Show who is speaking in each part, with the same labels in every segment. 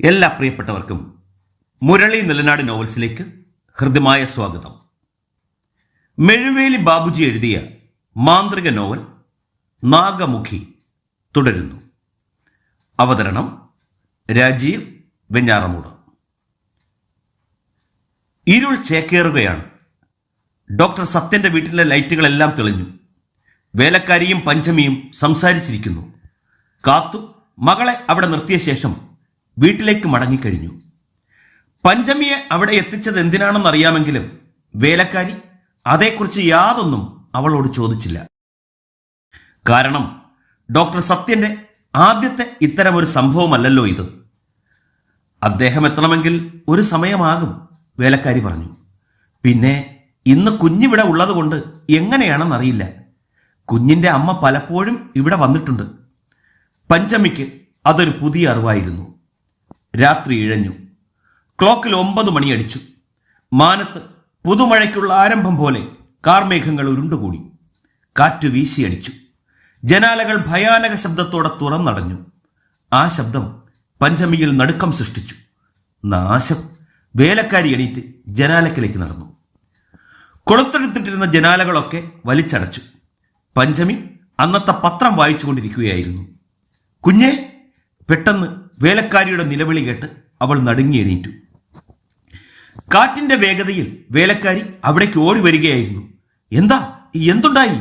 Speaker 1: എല്ലാ പ്രിയപ്പെട്ടവർക്കും മുരളി നിലനാട് നോവൽസിലേക്ക് ഹൃദ്യമായ സ്വാഗതം. മെഴുവേലി ബാബുജി എഴുതിയ മാന്ത്രിക നോവൽ നാഗമുഖി തുടരുന്നു. അവതരണം രാജീവ് വെഞ്ഞാറമൂട്. ഇരുൾ ചേക്കേറുകയാണ്. ഡോക്ടർ സത്യന്റെ വീട്ടിലെ ലൈറ്റുകളെല്ലാം തെളിഞ്ഞു. വേലക്കാരിയും പഞ്ചമിയും സംസാരിച്ചിരിക്കുന്നു. കാത്തു മകളെ അവിടെ നിർത്തിയ ശേഷം വീട്ടിലേക്ക് മടങ്ങിക്കഴിഞ്ഞു. പഞ്ചമിയെ അവിടെ എത്തിച്ചത് എന്തിനാണെന്നറിയാമെങ്കിലും വേലക്കാരി അതേക്കുറിച്ച് യാതൊന്നും അവളോട് ചോദിച്ചില്ല. കാരണം ഡോക്ടർ സത്യന്റെ ആദ്യത്തെ ഇത്തരമൊരു സംഭവമല്ലല്ലോ ഇത്. അദ്ദേഹം എത്തണമെങ്കിൽ ഒരു സമയമാകും വേലക്കാരി പറഞ്ഞു. പിന്നെ ഇന്ന് കുഞ്ഞിവിടെ ഉള്ളതുകൊണ്ട് എങ്ങനെയാണെന്നറിയില്ല. കുഞ്ഞിന്റെ അമ്മ പലപ്പോഴും ഇവിടെ വന്നിട്ടുണ്ട്. പഞ്ചമിക്ക് അതൊരു പുതിയ അറിവായിരുന്നു. രാത്രി ഇഴഞ്ഞു. ക്ലോക്കിൽ ഒമ്പത് മണിയടിച്ചു മാനത്ത് പുതുമഴയ്ക്കുള്ള ആരംഭം പോലെ കാർമേഘങ്ങൾ ഉരുണ്ടുകൂടി. കാറ്റ് വീശിയടിച്ചു ജനാലകൾ ഭയാനക ശബ്ദത്തോടെ തുറന്നടഞ്ഞു. ആ ശബ്ദം പഞ്ചമിയിൽ നടുക്കം സൃഷ്ടിച്ചു. നാശം. വേലക്കാരി എണീറ്റ് ജനാലക്കിലേക്ക് നടന്നു. കൊളുത്തെടുത്തിട്ടിരുന്ന ജനാലകളൊക്കെ വലിച്ചടച്ചു. പഞ്ചമി അന്നത്തെ പത്രം വായിച്ചുകൊണ്ടിരിക്കുകയായിരുന്നു. കുഞ്ഞെ പെട്ടെന്ന് വേലക്കാരിയുടെ നിലവിളി കേട്ട് അവൾ നടുങ്ങി എണീറ്റു. കാറ്റിന്റെ വേഗതയിൽ വേലക്കാരി അവിടേക്ക് ഓടി വരികയായിരുന്നു. എന്താ? എന്തുണ്ടായി?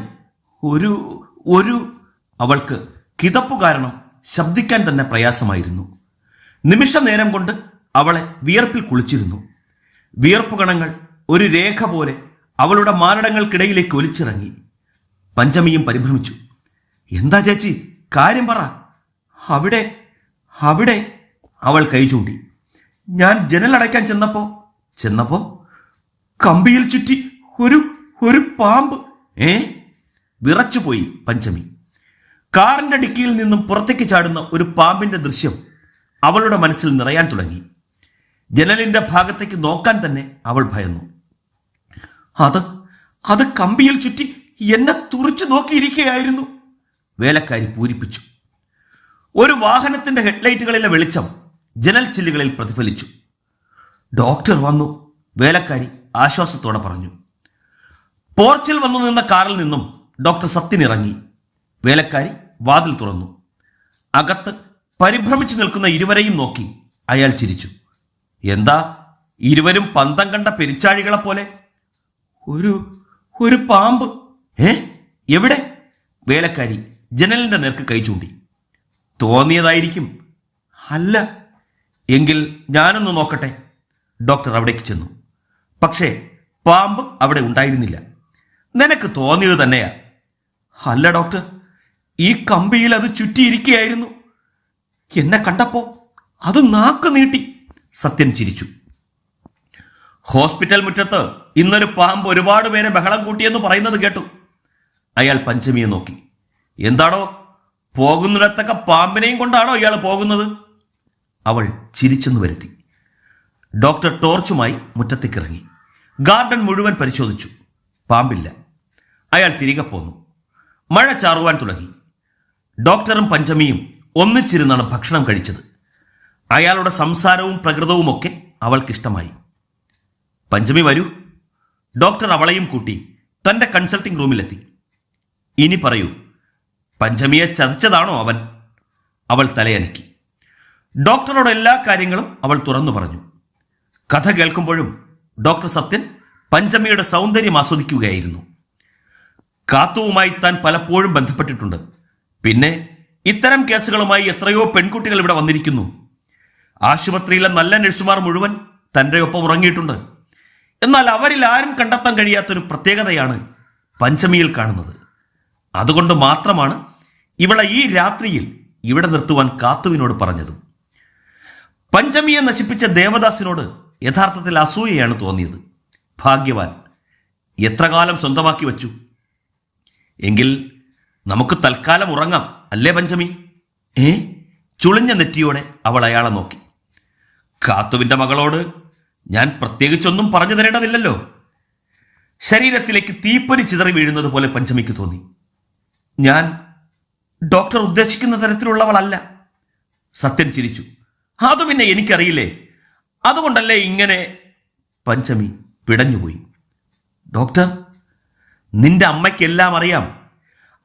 Speaker 1: ഒരു ഒരു അവൾക്ക് കിതപ്പു കാരണം ശബ്ദിക്കാൻ തന്നെ പ്രയാസമായിരുന്നു. നിമിഷ നേരം കൊണ്ട് അവളെ വിയർപ്പിൽ കുളിച്ചിരുന്നു. വിയർപ്പ് കണങ്ങൾ ഒരു രേഖ പോലെ അവളുടെ മാരടങ്ങൾക്കിടയിലേക്ക് ഒലിച്ചിറങ്ങി. പഞ്ചമിയും പരിഭ്രമിച്ചു. എന്താ ചേച്ചി? കാര്യം പറ. അവിടെ അവിടെ അവൾ കൈ ചൂണ്ടി. ഞാൻ ജനലടയ്ക്കാൻ ചെന്നപ്പോ ചെന്നപ്പോ കമ്പിയിൽ ചുറ്റി ഒരു ഒരു പാമ്പ് ഏ? വിറച്ചുപോയി പഞ്ചമി. കാറിന്റെ ഡിക്കിയിൽ നിന്നും പുറത്തേക്ക് ചാടുന്ന ഒരു പാമ്പിന്റെ ദൃശ്യം അവളുടെ മനസ്സിൽ നിറയാൻ തുടങ്ങി. ജനലിന്റെ ഭാഗത്തേക്ക് നോക്കാൻ തന്നെ അവൾ ഭയന്നു. അത് അത് കമ്പിയിൽ ചുറ്റി എന്നെ തുറിച്ചു നോക്കിയിരിക്കുകയായിരുന്നു. വേലക്കാരി പൂരിപ്പിച്ചു. ഒരു വാഹനത്തിന്റെ ഹെഡ്ലൈറ്റുകളിലെ വെളിച്ചം ജനൽ ചില്ലുകളിൽ പ്രതിഫലിച്ചു. ഡോക്ടർ വന്നു വേലക്കാരി ആശ്വാസത്തോടെ പറഞ്ഞു. പോർച്ചിൽ വന്നു നിന്ന കാറിൽ നിന്നും ഡോക്ടർ സത്യൻ ഇറങ്ങി. വേലക്കാരി വാതിൽ തുറന്നു. അകത്ത് പരിഭ്രമിച്ചു നിൽക്കുന്ന ഇരുവരെയും നോക്കി അയാൾ ചിരിച്ചു. എന്താ ഇരുവരും പന്തം കണ്ട പെരിച്ചാഴികളെ പോലെ? ഒരു ഒരു പാമ്പ്. ഏ എവിടെ? വേലക്കാരി ജനലിന്റെ നേർക്ക് കൈ ചൂണ്ടി. തോന്നിയതായിരിക്കും. അല്ല എങ്കിൽ ഞാനൊന്ന് നോക്കട്ടെ. ഡോക്ടർ അവിടേക്ക് ചെന്നു. പക്ഷേ പാമ്പ് അവിടെ ഉണ്ടായിരുന്നില്ല. നിനക്ക് തോന്നിയത് തന്നെയാ. അല്ല ഡോക്ടർ ഈ കമ്പിയിൽ അത് ചുറ്റിയിരിക്കുകയായിരുന്നു. എന്നെ കണ്ടപ്പോ അത് നാക്ക് നീട്ടി. സത്യം ചിരിച്ചു. ഹോസ്പിറ്റൽ മുറ്റത്ത് ഇന്നൊരു പാമ്പ് ഒരുപാട് പേരെ ബഹളം കൂട്ടിയെന്ന് പറയുന്നത് കേട്ടു. അയാൾ പഞ്ചമിയെ നോക്കി. എന്താടോ പോകുന്നിടത്തൊക്കെ പാമ്പിനെയും കൊണ്ടാണോ ഇയാൾ പോകുന്നത്? അവൾ ചിരിച്ചെന്ന് വരുത്തി. ഡോക്ടർ ടോർച്ചുമായി മുറ്റത്തേക്കിറങ്ങി. ഗാർഡൻ മുഴുവൻ പരിശോധിച്ചു. പാമ്പില്ല. അയാൾ തിരികെ പോന്നു. മഴ ചാറുവാൻ തുടങ്ങി. ഡോക്ടറും പഞ്ചമിയും ഒന്നിച്ചിരുന്നാണ് ഭക്ഷണം കഴിച്ചത്. അയാളുടെ സംസാരവും പ്രകൃതവുമൊക്കെ അവൾക്കിഷ്ടമായി. പഞ്ചമി വരൂ. ഡോക്ടർ അവളെയും കൂട്ടി തന്റെ കൺസൾട്ടിംഗ് റൂമിലെത്തി. ഇനി പറയൂ പഞ്ചമിയെ ചതിച്ചതാണോ അവൻ? അവൾ തലയനക്കി. ഡോക്ടറോട് എല്ലാ കാര്യങ്ങളും അവൾ തുറന്നു പറഞ്ഞു. കഥ കേൾക്കുമ്പോഴും ഡോക്ടർ സത്യൻ പഞ്ചമിയുടെ സൗന്ദര്യം ആസ്വദിക്കുകയായിരുന്നു. കാത്തുവുമായി താൻ പലപ്പോഴും ബന്ധപ്പെട്ടിട്ടുണ്ട്. പിന്നെ ഇത്തരം കേസുകളുമായി എത്രയോ പെൺകുട്ടികൾ ഇവിടെ വന്നിരിക്കുന്നു. ആശുപത്രിയിലെ നല്ല നഴ്സുമാർ മുഴുവൻ തന്റെ ഒപ്പം ഉറങ്ങിയിട്ടുണ്ട്. എന്നാൽ അവരിൽ ആരും കണ്ടെത്താൻ കഴിയാത്തൊരു പ്രത്യേകതയാണ് പഞ്ചമിയിൽ കാണുന്നത്. അതുകൊണ്ട് മാത്രമാണ് ഇവളെ ഈ രാത്രിയിൽ ഇവിടെ നിർത്തുവാൻ കാത്തുവിനോട് പറഞ്ഞതും പഞ്ചമിയെ നശിപ്പിച്ച ദേവദാസിനോട് യഥാർത്ഥത്തിൽ അസൂയയാണ് തോന്നിയത്. ഭാഗ്യവാൻ എത്ര കാലം സ്വന്തമാക്കി വച്ചു? എങ്കിൽ നമുക്ക് തൽക്കാലം ഉറങ്ങാം അല്ലേ പഞ്ചമി? ഏ? ചുളിഞ്ഞ നെറ്റിയോടെ അവൾ അയാളെ നോക്കി. കാത്തുവിന്റെ മകളോട് ഞാൻ പ്രത്യേകിച്ചൊന്നും പറഞ്ഞു തരേണ്ടതില്ലല്ലോ. ശരീരത്തിലേക്ക് തീപ്പൊരി ചിതറി വീഴുന്നത് പോലെ പഞ്ചമിക്ക് തോന്നി. ഞാൻ ഡോക്ടർ ഉദ്ദേശിക്കുന്ന തരത്തിലുള്ളവളല്ല. സത്യൻ ചിരിച്ചു. അത് പിന്നെ എനിക്കറിയില്ലേ? അതുകൊണ്ടല്ലേ ഇങ്ങനെ പഞ്ചമി പിടഞ്ഞുപോയി? ഡോക്ടർ നിന്റെ അമ്മയ്ക്കെല്ലാം അറിയാം.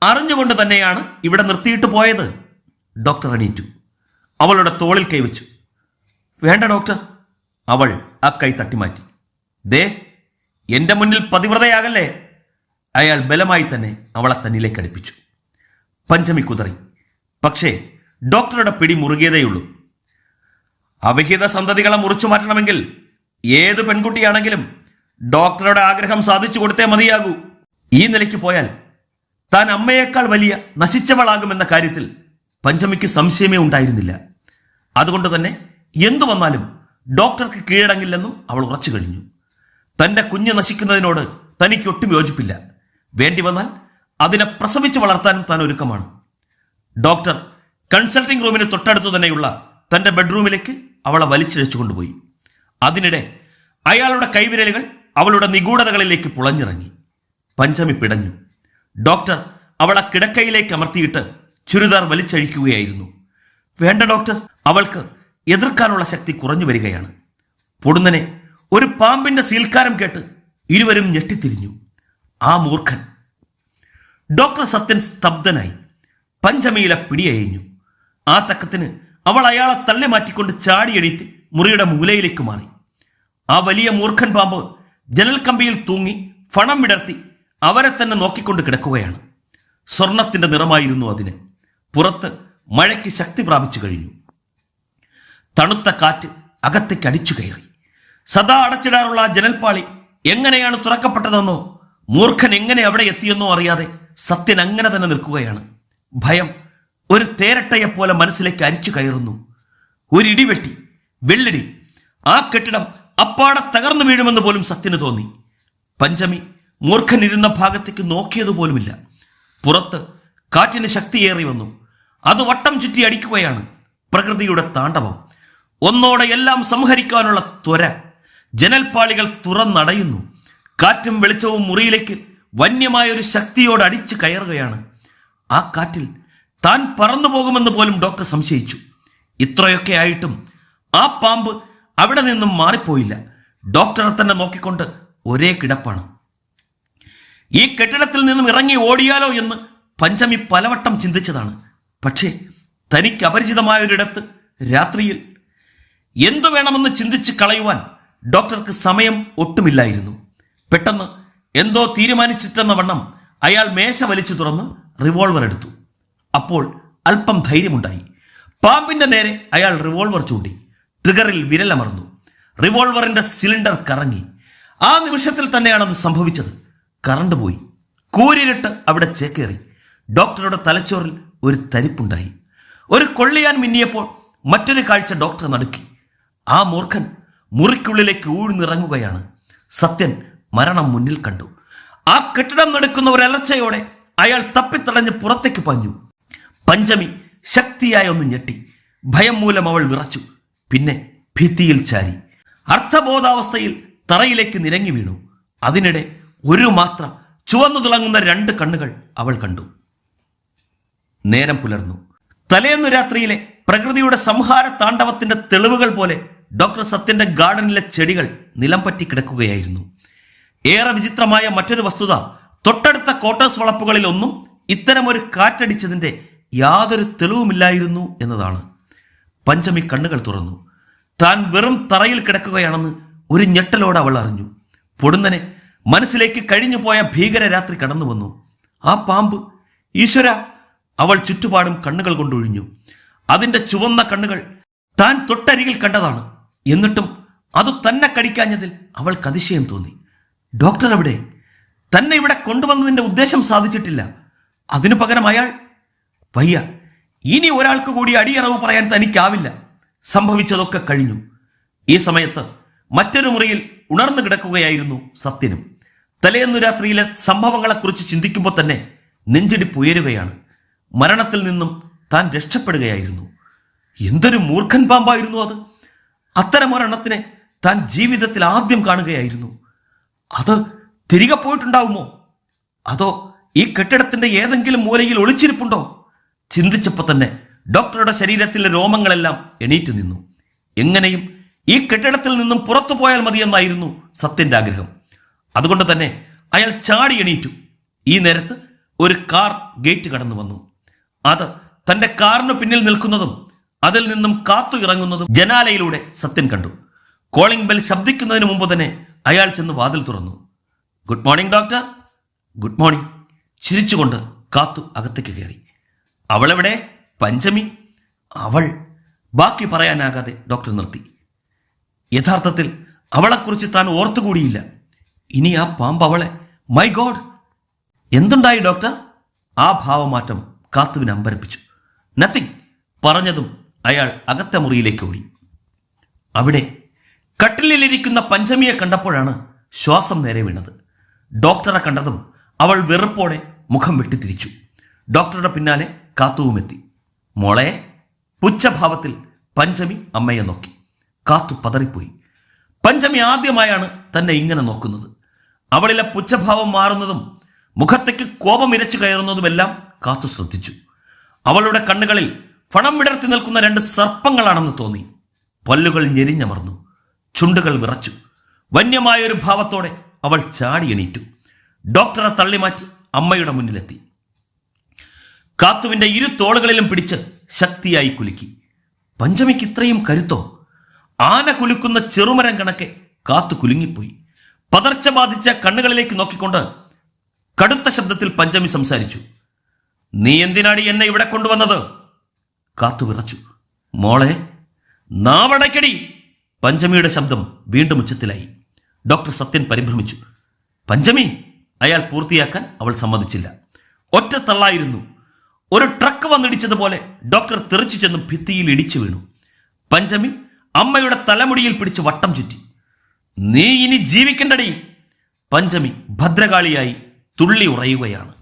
Speaker 1: അറിഞ്ഞുകൊണ്ട് തന്നെയാണ് ഇവിടെ നിർത്തിയിട്ട് പോയത്. ഡോക്ടർ എണീറ്റു. അവളുടെ തോളിൽ കൈവച്ചു. വേണ്ട ഡോക്ടർ. അവൾ ആ കൈ തട്ടിമാറ്റി. ദേ എന്റെ മുന്നിൽ പതിവ്രതയാകല്ലേ? അയാൾ ബലമായി തന്നെ അവളെ തന്നിലേക്ക് അടുപ്പിച്ചു. പഞ്ചമി കുതറി. പക്ഷേ ഡോക്ടറുടെ പിടി മുറുകിയതേയുള്ളൂ. അവിഹിത സന്തതികളെ മുറിച്ചു മാറ്റണമെങ്കിൽ ഏത് പെൺകുട്ടിയാണെങ്കിലും ഡോക്ടറുടെ ആഗ്രഹം സാധിച്ചു കൊടുത്തേ മതിയാകൂ. ഈ നിലയ്ക്ക് പോയാൽ താൻ അമ്മയേക്കാൾ വലിയ നശിച്ചവളാകുമെന്ന കാര്യത്തിൽ പഞ്ചമിക്ക് സംശയമേ ഉണ്ടായിരുന്നില്ല. അതുകൊണ്ട് തന്നെ എന്തു വന്നാലും ഡോക്ടർക്ക് കീഴടങ്ങില്ലെന്നും അവൾ ഉറച്ചു കഴിഞ്ഞു. തന്റെ കുഞ്ഞ് നശിക്കുന്നതിനോട് തനിക്ക് ഒട്ടും യോജിപ്പില്ല. വേണ്ടി വന്നാൽ അതിനെ പ്രസവിച്ച് വളർത്താനും താൻ ഒരുക്കമാണ്. ഡോക്ടർ കൺസൾട്ടിംഗ് റൂമിന് തൊട്ടടുത്തു തന്നെയുള്ള തന്റെ ബെഡ്റൂമിലേക്ക് അവളെ വലിച്ചിഴച്ചു കൊണ്ടുപോയി. അതിനിടെ അയാളുടെ കൈവിരലുകൾ അവളുടെ നിഗൂഢതകളിലേക്ക് പുളഞ്ഞിറങ്ങി. പഞ്ചമി പിടഞ്ഞു. ഡോക്ടർ അവളെ കിടക്കയിലേക്ക് അമർത്തിയിട്ട് ചുരിദാർ വലിച്ചഴിക്കുകയായിരുന്നു. വേണ്ട ഡോക്ടർ അവൾക്ക് എതിർക്കാനുള്ള ശക്തി കുറഞ്ഞു വരികയാണ്. പൊടുന്നനെ ഒരു പാമ്പിന്റെ സീൽക്കാരം കേട്ട് ഇരുവരും ഞെട്ടിത്തിരിഞ്ഞു. ആ മൂർഖൻ ഡോക്ടർ സത്യൻ സ്തബ്ധനായി. പഞ്ചമയിലെ പിടിയയഞ്ഞു. ആ തക്കത്തിന് അവൾ അയാളെ തള്ളി മാറ്റിക്കൊണ്ട് ചാടിയെണീറ്റ് മുറിയുടെ മൂലയിലേക്ക് മാറി. ആ വലിയ മൂർഖൻ പാമ്പ് ജനൽ കമ്പിയിൽ തൂങ്ങി ഫണം വിടർത്തി അവരെ തന്നെ നോക്കിക്കൊണ്ട് കിടക്കുകയാണ്. സ്വർണത്തിന്റെ നിറമായിരുന്നു അതിന്. പുറത്ത് മഴയ്ക്ക് ശക്തി പ്രാപിച്ചു കഴിഞ്ഞു. തണുത്ത കാറ്റ് അകത്തേക്ക് അടിച്ചു കയറി. സദാ അടച്ചിടാറുള്ള ആ ജനൽപ്പാളി എങ്ങനെയാണ് തുറക്കപ്പെട്ടതെന്നോ മൂർഖൻ എങ്ങനെ അവിടെ എത്തിയെന്നോ അറിയാതെ സത്യൻ അങ്ങനെ തന്നെ നിൽക്കുകയാണ്. ഭയം ഒരു തേരട്ടയെപ്പോലെ മനസ്സിലേക്ക് അരിച്ചു കയറുന്നു. ഒരു ഇടിവെട്ടി വെള്ളിടി. ആ കെട്ടിടം അപ്പാടെ തകർന്നു വീഴുമെന്ന് പോലും സത്യന് തോന്നി. പഞ്ചമി മൂർഖൻ ഇരുന്ന ഭാഗത്തേക്ക് നോക്കിയതുപോലുമില്ല പുറത്ത് കാറ്റിന് ശക്തിയേറി വന്നു. അത് വട്ടം ചുറ്റി അടിക്കുകയാണ് പ്രകൃതിയുടെ താണ്ഡവം. ഒന്നോടെ എല്ലാം സംഹരിക്കാനുള്ള ത്വര. ജനൽപ്പാളികൾ തുറന്നടയുന്നു. കാറ്റും വെളിച്ചവും മുറിയിലേക്ക് വന്യമായ ഒരു ശക്തിയോട് അടിച്ചു കയറുകയാണ്. ആ കാറ്റിൽ താൻ പറന്നു പോകുമെന്ന് പോലും ഡോക്ടർ സംശയിച്ചു. ഇത്രയൊക്കെ ആയിട്ടും ആ പാമ്പ് അവിടെ നിന്നും മാറിപ്പോയില്ല. ഡോക്ടറെ തന്നെ നോക്കിക്കൊണ്ട് ഒരേ കിടപ്പാണ്. ഈ കെട്ടിടത്തിൽ നിന്നും ഇറങ്ങി ഓടിയാലോ എന്ന് പഞ്ചമി പലവട്ടം ചിന്തിച്ചതാണ്. പക്ഷേ തനിക്ക് അപരിചിതമായ ഒരിടത്ത് രാത്രിയിൽ എന്തു വേണമെന്ന് ചിന്തിച്ച് കളയുവാൻ ഡോക്ടർക്ക് സമയം ഒട്ടുമില്ലായിരുന്നു. പെട്ടെന്ന് എന്തോ തീരുമാനിച്ചിട്ടെന്ന വണ്ണം അയാൾ മേശ വലിച്ചു തുറന്ന് റിവോൾവർ എടുത്തു. അപ്പോൾ അല്പം ധൈര്യമുണ്ടായി. പാമ്പിന്റെ നേരെ അയാൾ റിവോൾവർ ചൂണ്ടി. ട്രിഗറിൽ വിരലമർന്നു റിവോൾവറിന്റെ സിലിണ്ടർ കറങ്ങി. ആ നിമിഷത്തിൽ തന്നെയാണ് അത് സംഭവിച്ചത്. കറണ്ട് പോയി. കൂരിരുട്ട് അവിടെ ചേക്കേറി. ഡോക്ടറുടെ തലച്ചോറിൽ ഒരു തരിപ്പുണ്ടായി. ഒരു കൊള്ളിയാൻ മിന്നിയപ്പോൾ മറ്റൊരു കാഴ്ച ഡോക്ടർ നടുക്കി. ആ മൂർഖൻ മുറിക്കുള്ളിലേക്ക് ഊഴ്ന്നിറങ്ങുകയാണ്. സത്യൻ മരണം മുന്നിൽ കണ്ടു. ആ കെട്ടിടം നടക്കുന്ന ഒരു അലർച്ചയോടെ അയാൾ തപ്പിത്തടഞ്ഞ് പുറത്തേക്ക് പഞ്ഞു. പഞ്ചമി ശക്തിയായി ഒന്ന് ഞെട്ടി. ഭയം മൂലം അവൾ വിറച്ചു. പിന്നെ ഭിത്തിയിൽ ചാരി. അർത്ഥബോധാവസ്ഥയിൽ തറയിലേക്ക് നിരങ്ങി വീണു. അതിനിടെ ഒരു മാത്രം ചുവന്നു തിളങ്ങുന്ന രണ്ട് കണ്ണുകൾ അവൾ കണ്ടു. നേരം പുലർന്നു. തലേന്നു രാത്രിയിലെ പ്രകൃതിയുടെ സംഹാര താണ്ഡവത്തിന്റെ തെളിവുകൾ പോലെ ഡോക്ടർ സത്യന്റെ ഗാർഡനിലെ ചെടികൾ നിലം പറ്റി കിടക്കുകയായിരുന്നു. ഏറെ വിചിത്രമായ മറ്റൊരു വസ്തുത തൊട്ടടുത്ത ക്വാർട്ടേഴ്സ് വളപ്പുകളിൽ ഒന്നും ഇത്തരമൊരു കാറ്റടിച്ചതിന്റെ യാതൊരു തെളിവുമില്ലായിരുന്നു എന്നതാണ്. പഞ്ചമി കണ്ണുകൾ തുറന്നു. താൻ വെറും തറയിൽ കിടക്കുകയാണെന്ന് ഒരു ഞെട്ടലോടെ അവൾ അറിഞ്ഞു. പൊടുന്നനെ മനസ്സിലേക്ക് കഴിഞ്ഞു പോയ ഭീകര രാത്രി കടന്നു വന്നു. ആ പാമ്പ് ഈശ്വര അവൾ ചുറ്റുപാടും കണ്ണുകൾ കൊണ്ടൊഴിഞ്ഞു അതിന്റെ ചുവന്ന കണ്ണുകൾ താൻ തൊട്ടരികിൽ കണ്ടതാണ്. എന്നിട്ടും അത് തന്നെ കടിക്കാഞ്ഞതിൽ അവൾക്ക് അതിശയം തോന്നി. ഡോക്ടർ അവിടെ തന്നെ ഇവിടെ കൊണ്ടുവന്നതിന്റെ ഉദ്ദേശം സാധിച്ചിട്ടില്ല. അതിനു പകരം അയാൾ വയ്യ ഇനി ഒരാൾക്ക് കൂടി അടിയറവ് പറയാൻ തനിക്കാവില്ല. സംഭവിച്ചതൊക്കെ കഴിഞ്ഞു. ഈ സമയത്ത് മറ്റൊരു മുറിയിൽ ഉണർന്നു കിടക്കുകയായിരുന്നു സത്യനും. തലേന്നു രാത്രിയിലെ സംഭവങ്ങളെക്കുറിച്ച് ചിന്തിക്കുമ്പോൾ തന്നെ നെഞ്ചിടിപ്പ് ഉയരുകയാണ്. മരണത്തിൽ നിന്നും താൻ രക്ഷപ്പെടുകയായിരുന്നു. എന്തൊരു മൂർഖൻ പാമ്പായിരുന്നു അത്. അത്തരം അത്തരമൊരെണ്ണത്തിനെ താൻ ജീവിതത്തിൽ ആദ്യം കാണുകയായിരുന്നു. അത് തിരികെ പോയിട്ടുണ്ടാവുമോ? അതോ ഈ കെട്ടിടത്തിന്റെ ഏതെങ്കിലും മൂലയിൽ ഒളിച്ചിരിപ്പുണ്ടോ? ചിന്തിച്ചപ്പോൾ തന്നെ ഡോക്ടറുടെ ശരീരത്തിലെ രോമങ്ങളെല്ലാം എണീറ്റു നിന്നു. എങ്ങനെയും ഈ കെട്ടിടത്തിൽ നിന്നും പുറത്തു പോയാൽ മതിയെന്നായിരുന്നു സത്യന്റെ ആഗ്രഹം. അതുകൊണ്ട് തന്നെ അയാൾ ചാടി എണീറ്റു. ഈ നേരത്ത് ഒരു കാർ ഗേറ്റ് കടന്നു വന്നു. അത് തന്റെ കാറിന് പിന്നിൽ നിൽക്കുന്നതും അതിൽ നിന്നും കാത്തു ഇറങ്ങുന്നതും ജനാലയിലൂടെ സത്യൻ കണ്ടു. കോളിംഗ് ബെൽ ശബ്ദിക്കുന്നതിന് മുമ്പ് തന്നെ അയാൾ ചെന്ന് വാതിൽ തുറന്നു. Good morning doctor. Good morning. ചിരിച്ചുകൊണ്ട് കാത്തു അകത്തേക്ക് കയറി. അവളെവിടെ? പഞ്ചമി. അവൾ. ബാക്കി പറയാനാകാതെ ഡോക്ടർ നിർത്തി. യഥാർത്ഥത്തിൽ അവളെക്കുറിച്ച് താൻ ഓർത്തുകൂടിയില്ല. ഇനി ആ പാമ്പ് അവളെ. My god. എന്തുണ്ടായി ഡോക്ടർ? ആ ഭാവമാറ്റം കാത്തുവിനെ അമ്പരപ്പിച്ചു. നത്തിങ് പറഞ്ഞതും അയാൾ അകത്തെ മുറിയിലേക്ക് ഓടി. അവിടെ കട്ടിലിലിരിക്കുന്ന പഞ്ചമിയെ കണ്ടപ്പോഴാണ് ശ്വാസം നേരെ വീണത്. ഡോക്ടറെ കണ്ടതും അവൾ വെറുപ്പോടെ മുഖം വെട്ടിത്തിരിച്ചു. ഡോക്ടറുടെ പിന്നാലെ കാത്തുവുമെത്തി. മോളെ പുച്ഛഭാവത്തിൽ പഞ്ചമി അമ്മയെ നോക്കി. കാത്തു പതറിപ്പോയി. പഞ്ചമി ആദ്യമായാണ് തന്നെ ഇങ്ങനെ നോക്കുന്നത്. അവളിലെ പുച്ഛഭാവം മാറുന്നതും മുഖത്തേക്ക് കോപം ഇരച്ചു കയറുന്നതുമെല്ലാം കാത്തു ശ്രദ്ധിച്ചു. അവളുടെ കണ്ണുകളിൽ ഫണം വിടർത്തി നിൽക്കുന്ന രണ്ട് സർപ്പങ്ങളാണെന്ന് തോന്നി. പല്ലുകൾ ഞെരിഞ്ഞമർന്നു. ചുണ്ടുകൾ വിറച്ചു. വന്യമായ ഒരു ഭാവത്തോടെ അവൾ ചാടി എണീറ്റു. ഡോക്ടറെ തള്ളിമാറ്റി അമ്മയുടെ മുന്നിലെത്തി. കാത്തുവിന്റെ ഇരു തോളുകളിലും പിടിച്ച് ശക്തിയായി കുലുക്കി. പഞ്ചമിക്ക് ഇത്രയും കരുത്തോ? ആന കുലുക്കുന്ന ചെറുമരം കണക്കെ കാത്തു കുലുങ്ങിപ്പോയി. പതർച്ച ബാധിച്ച കണ്ണുകളിലേക്ക് നോക്കിക്കൊണ്ട് കടുത്ത ശബ്ദത്തിൽ പഞ്ചമി സംസാരിച്ചു. നീ എന്തിനാടി എന്നെ ഇവിടെ കൊണ്ടുവന്നത്? കാത്തു വിറച്ചു. മോളെ നാവടക്കടി പഞ്ചമിയുടെ ശബ്ദം വീണ്ടും ഉച്ചത്തിലായി. ഡോക്ടർ സത്യൻ പരിഭ്രമിച്ചു. പഞ്ചമി? അയാൾ പൂർത്തിയാക്കാൻ അവൾ സമ്മതിച്ചില്ല. ഒറ്റ തള്ളായിരുന്നു. ഒരു ട്രക്ക് വന്നിടിച്ചതുപോലെ ഡോക്ടർ തെറിച്ചു ചെന്ന് ഭിത്തിയിൽ ഇടിച്ചു വീണു. പഞ്ചമി അമ്മയുടെ തലമുടിയിൽ പിടിച്ച് വട്ടം ചുറ്റി. നീ ഇനി ജീവിക്കണ്ടടി. പഞ്ചമി ഭദ്രകാളിയായി തുള്ളി ഉറയുകയാണ്.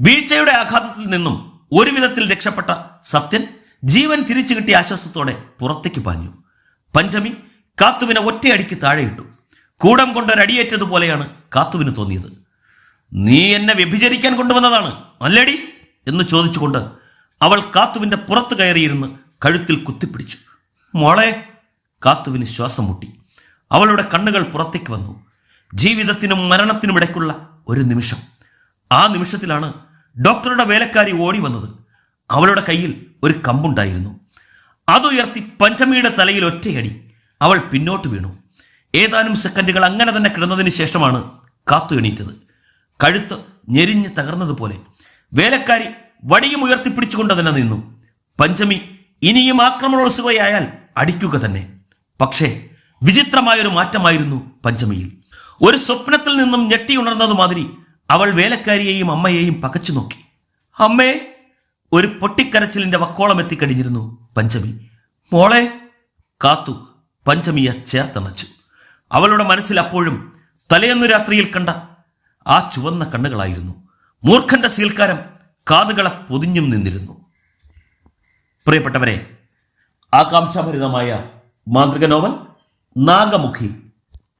Speaker 1: വീഴ്ചയുടെ ആഘാതത്തിൽ നിന്നും ഒരുവിധത്തിൽ രക്ഷപ്പെട്ട സത്യൻ ജീവൻ തിരിച്ചു കിട്ടിയ ആശ്വാസത്തോടെ പുറത്തേക്ക് പാഞ്ഞു. പഞ്ചമി കാത്തുവിനെ ഒറ്റയടിക്ക് താഴെയിട്ടു. കൂടം കൊണ്ടൊരടിയേറ്റതുപോലെയാണ് കാത്തുവിന് തോന്നിയത്. നീ എന്നെ വ്യഭിചരിക്കാൻ കൊണ്ടുവന്നതാണ് അല്ലേടി? എന്ന് ചോദിച്ചുകൊണ്ട് അവൾ കാത്തുവിന്റെ പുറത്ത് കയറിയിരുന്ന് കഴുത്തിൽ കുത്തിപ്പിടിച്ചു. മോളെ കാത്തുവിന് ശ്വാസം മുട്ടി. അവളുടെ കണ്ണുകൾ പുറത്തേക്ക് വന്നു. ജീവിതത്തിനും മരണത്തിനും ഇടയ്ക്കുള്ള ഒരു നിമിഷം. ആ നിമിഷത്തിലാണ് ഡോക്ടറുടെ വേലക്കാരി ഓടി വന്നത്. അവളുടെ കയ്യിൽ ഒരു കമ്പുണ്ടായിരുന്നു. അതുയർത്തി പഞ്ചമിയുടെ തലയിൽ ഒറ്റയടി. അവൾ പിന്നോട്ട് വീണു. ഏതാനും സെക്കൻഡുകൾ അങ്ങനെ തന്നെ കിടന്നതിന് ശേഷമാണ് കാത്തു എണീറ്റത്. കഴുത്ത് ഞെരിഞ്ഞ് തകർന്നതുപോലെ. വേലക്കാരി വടിയും ഉയർത്തിപ്പിടിച്ചുകൊണ്ട് തന്നെ നിന്നു. പഞ്ചമി ഇനിയും ആക്രമണോത്സുകയായാൽ അടിക്കുക തന്നെ. പക്ഷേ വിചിത്രമായൊരു മാറ്റമായിരുന്നു പഞ്ചമിയിൽ. ഒരു സ്വപ്നത്തിൽ നിന്നും ഞെട്ടിയുണർന്നതുമാതിരി അവൾ വേലക്കാരിയെയും അമ്മയെയും പകച്ചു നോക്കി. അമ്മേ ഒരു പൊട്ടിക്കരച്ചിലിന്റെ വക്കോളം എത്തിക്കഴിഞ്ഞിരുന്നു. പഞ്ചമി. മോളെ കാത്തു. പഞ്ചമിയെ ചേർത്തണച്ചു. അവളുടെ മനസ്സിൽ അപ്പോഴും തലേന്നു രാത്രിയിൽ കണ്ട ആ ചുവന്ന കണ്ണുകളായിരുന്നു. മൂർഖന്റെ സീൽക്കാരം കാതുകളെ പൊതിഞ്ഞും നിന്നിരുന്നു. പ്രിയപ്പെട്ടവരെ ആകാംക്ഷാഭരിതമായ മാന്ത്രിക നോവൽ നാഗമുഖി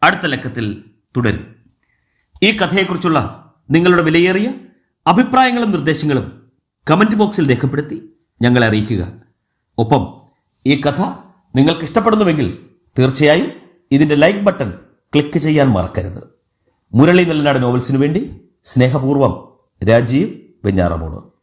Speaker 1: അടുത്ത ലക്കത്തിൽ തുടരും. ഈ കഥയെക്കുറിച്ചുള്ള നിങ്ങളുടെ വിലയേറിയ അഭിപ്രായങ്ങളും നിർദ്ദേശങ്ങളും കമന്റ് ബോക്സിൽ രേഖപ്പെടുത്തി ഞങ്ങളെ അറിയിക്കുക. ഒപ്പം ഈ കഥ നിങ്ങൾക്ക് ഇഷ്ടപ്പെടുന്നുവെങ്കിൽ തീർച്ചയായും ഇതിന്റെ ലൈക്ക് ബട്ടൺ ക്ലിക്ക് ചെയ്യാൻ മറക്കരുത്. മുരളി നെല്ലനാട് നോവൽസിനു വേണ്ടി സ്നേഹപൂർവം രാജീവ് വെഞ്ഞാറമൂട്.